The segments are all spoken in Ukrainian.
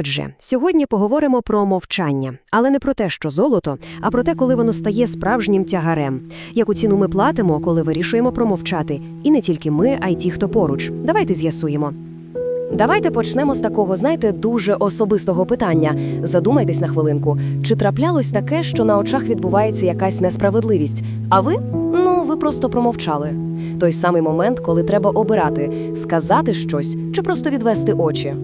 Отже, сьогодні поговоримо про мовчання, але не про те, що золото, а про те, коли воно стає справжнім тягарем. Яку ціну ми платимо, коли вирішуємо промовчати. І не тільки ми, а й ті, хто поруч. Давайте з'ясуємо. Давайте почнемо з такого, знаєте, дуже особистого питання. Задумайтесь на хвилинку, чи траплялось таке, що на очах відбувається якась несправедливість, а ви? Ну, ви просто промовчали. Той самий момент, коли треба обирати, сказати щось чи просто відвести очі.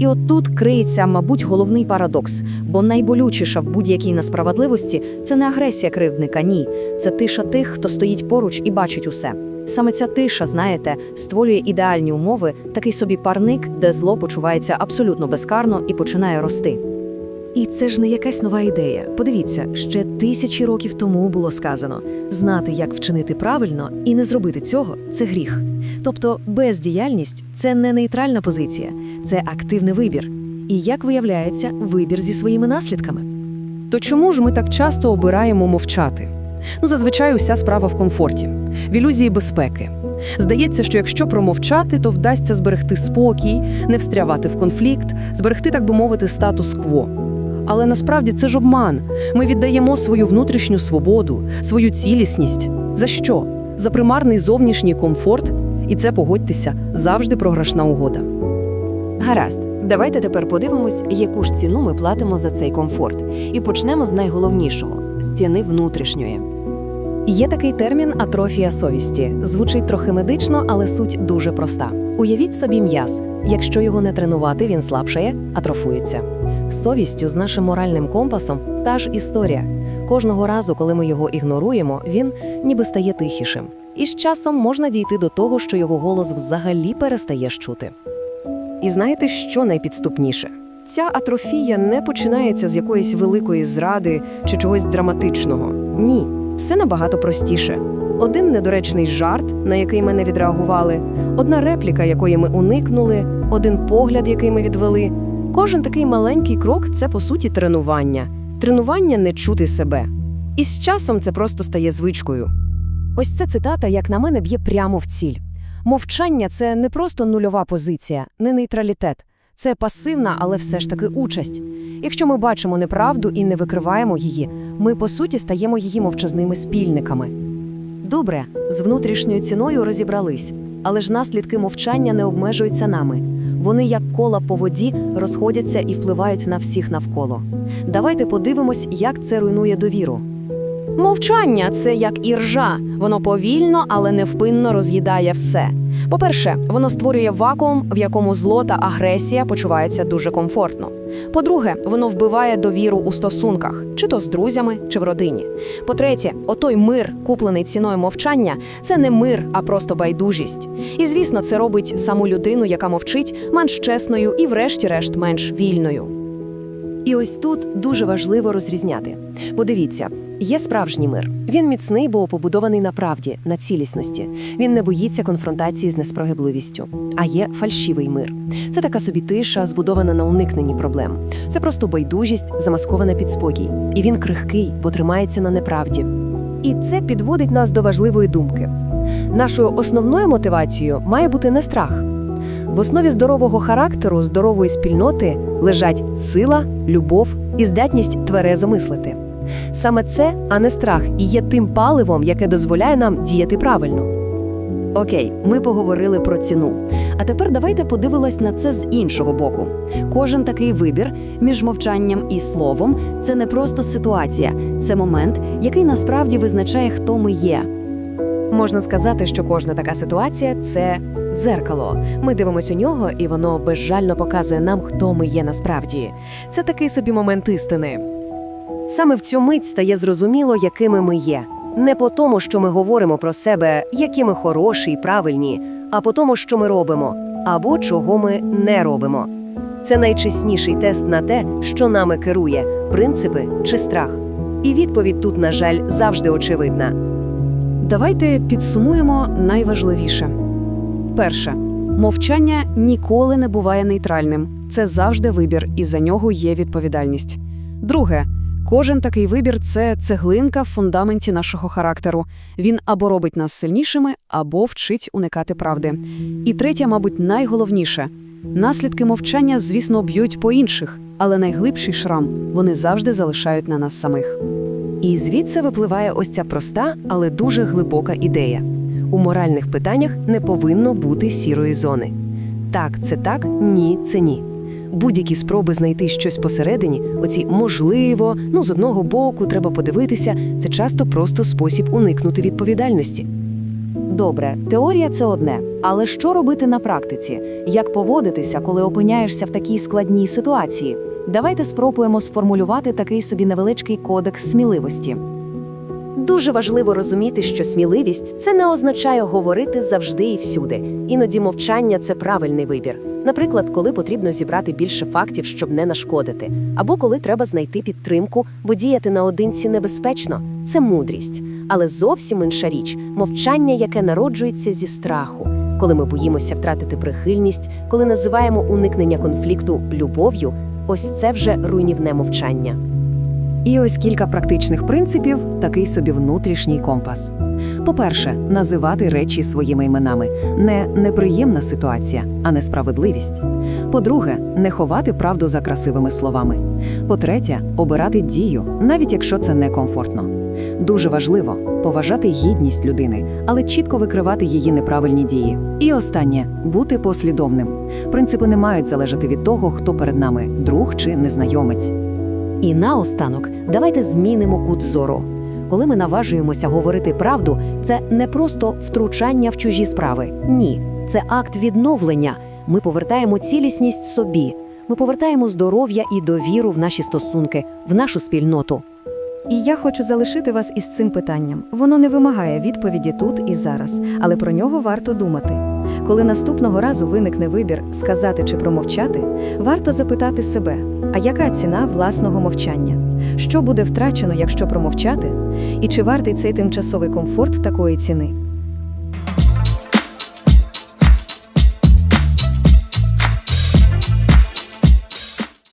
І от тут криється, мабуть, головний парадокс, бо найболючіша в будь-якій несправедливості це не агресія кривдника, ні. Це тиша тих, хто стоїть поруч і бачить усе. Саме ця тиша, знаєте, створює ідеальні умови, такий собі парник, де зло почувається абсолютно безкарно і починає рости. І це ж не якась нова ідея. Подивіться, ще тисячі років тому було сказано: знати, як вчинити правильно, і не зробити цього це гріх. Тобто бездіяльність це не нейтральна позиція, це активний вибір. І як виявляється, вибір зі своїми наслідками. То чому ж ми так часто обираємо мовчати? Ну, зазвичай уся справа в комфорті, в ілюзії безпеки. Здається, що якщо промовчати, то вдасться зберегти спокій, не встрявати в конфлікт, зберегти, так би мовити, статус-кво. Але насправді це ж обман. Ми віддаємо свою внутрішню свободу, свою цілісність. За що? За примарний зовнішній комфорт, і це погодьтеся завжди програшна угода. Гаразд, давайте тепер подивимось, яку ж ціну ми платимо за цей комфорт. І почнемо з найголовнішого з ціни внутрішньої. Є такий термін атрофія совісті. Звучить трохи медично, але суть дуже проста. Уявіть собі м'яз. Якщо його не тренувати, він слабшає, атрофується. Совістю з нашим моральним компасом та ж історія. Кожного разу, коли ми його ігноруємо, він ніби стає тихішим. І з часом можна дійти до того, що його голос взагалі перестаєш чути. І знаєте, що найпідступніше? Ця атрофія не починається з якоїсь великої зради чи чогось драматичного. Ні, все набагато простіше. Один недоречний жарт, на який ми не відреагували, одна репліка, якої ми уникнули, один погляд, який ми відвели. Кожен такий маленький крок це по суті тренування. Тренування не чути себе. І з часом це просто стає звичкою. Ось ця цитата, як на мене, б'є прямо в ціль. Мовчання це не просто нульова позиція, не нейтралітет. Це пасивна, але все ж таки участь. Якщо ми бачимо неправду і не викриваємо її, ми по суті стаємо її мовчазними спільниками. Добре, з внутрішньою ціною розібрались, але ж наслідки мовчання не обмежуються нами. Вони, як кола по воді, розходяться і впливають на всіх навколо. Давайте подивимось, як це руйнує довіру. Мовчання це як іржа. Воно повільно, але невпинно роз'їдає все. По-перше, воно створює вакуум, в якому зло та агресія почуваються дуже комфортно. По-друге, воно вбиває довіру у стосунках, чи то з друзями, чи в родині. По-третє, отой мир, куплений ціною мовчання, це не мир, а просто байдужість. І звісно, це робить саму людину, яка мовчить, менш чесною і, врешті-решт, менш вільною. І ось тут дуже важливо розрізняти. Подивіться, є справжній мир. Він міцний, бо побудований на правді, на цілісності. Він не боїться конфронтації з несправедливістю. А є фальшивий мир. Це така собі тиша, збудована на уникненні проблем. Це просто байдужість, замаскована під спокій. І він крихкий, бо тримається на неправді. І це підводить нас до важливої думки. Нашою основною мотивацією має бути не страх. В основі здорового характеру, здорової спільноти лежать сила, любов і здатність тверезо мислити. Саме це, а не страх, і є тим паливом, яке дозволяє нам діяти правильно. Окей, ми поговорили про ціну. А тепер давайте подивимось на це з іншого боку. Кожен такий вибір між мовчанням і словом це не просто ситуація, це момент, який насправді визначає, хто ми є. Можна сказати, що кожна така ситуація це дзеркало. Ми дивимося у нього, і воно безжально показує нам, хто ми є насправді. Це такий собі момент істини. Саме в цю мить стає зрозуміло, якими ми є. Не по тому, що ми говоримо про себе, які ми хороші і правильні, а по тому, що ми робимо, або чого ми не робимо. Це найчесніший тест на те, що нами керує принципи чи страх. І відповідь тут, на жаль, завжди очевидна. Давайте підсумуємо найважливіше. Перше, мовчання ніколи не буває нейтральним. Це завжди вибір, і за нього є відповідальність. Друге, кожен такий вибір це цеглинка в фундаменті нашого характеру. Він або робить нас сильнішими, або вчить уникати правди. І третє, мабуть, найголовніше Наслідки мовчання, звісно, б'ють по інших, але найглибший шрам вони завжди залишають на нас самих. І звідси випливає ось ця проста, але дуже глибока ідея. У моральних питаннях не повинно бути сірої зони. Так, це так, ні, це ні. Будь-які спроби знайти щось посередині, оці можливо, ну з одного боку, треба подивитися, це часто просто спосіб уникнути відповідальності. Добре, теорія це одне, але що робити на практиці? Як поводитися, коли опиняєшся в такій складній ситуації? Давайте спробуємо сформулювати такий собі невеличкий кодекс сміливості. Дуже важливо розуміти, що сміливість це не означає говорити завжди і всюди. Іноді мовчання це правильний вибір. Наприклад, коли потрібно зібрати більше фактів, щоб не нашкодити, або коли треба знайти підтримку, бо діяти наодинці небезпечно це мудрість. Але зовсім інша річ мовчання, яке народжується зі страху, коли ми боїмося втратити прихильність, коли називаємо уникнення конфлікту любов'ю, ось це вже руйнівне мовчання. І ось кілька практичних принципів, такий собі внутрішній компас. По-перше, називати речі своїми іменами не неприємна ситуація, а несправедливість. По-друге, не ховати правду за красивими словами. По-третє, обирати дію, навіть якщо це некомфортно. Дуже важливо поважати гідність людини, але чітко викривати її неправильні дії. І останнє бути послідовним. Принципи не мають залежати від того, хто перед нами друг чи незнайомець. І наостанок, давайте змінимо кут зору. Коли ми наважуємося говорити правду, це не просто втручання в чужі справи. Ні, це акт відновлення. Ми повертаємо цілісність собі. Ми повертаємо здоров'я і довіру в наші стосунки, в нашу спільноту. І я хочу залишити вас із цим питанням. Воно не вимагає відповіді тут і зараз, але про нього варто думати. Коли наступного разу виникне вибір сказати чи промовчати, варто запитати себе, а яка ціна власного мовчання? Що буде втрачено, якщо промовчати? І чи вартий цей тимчасовий комфорт такої ціни?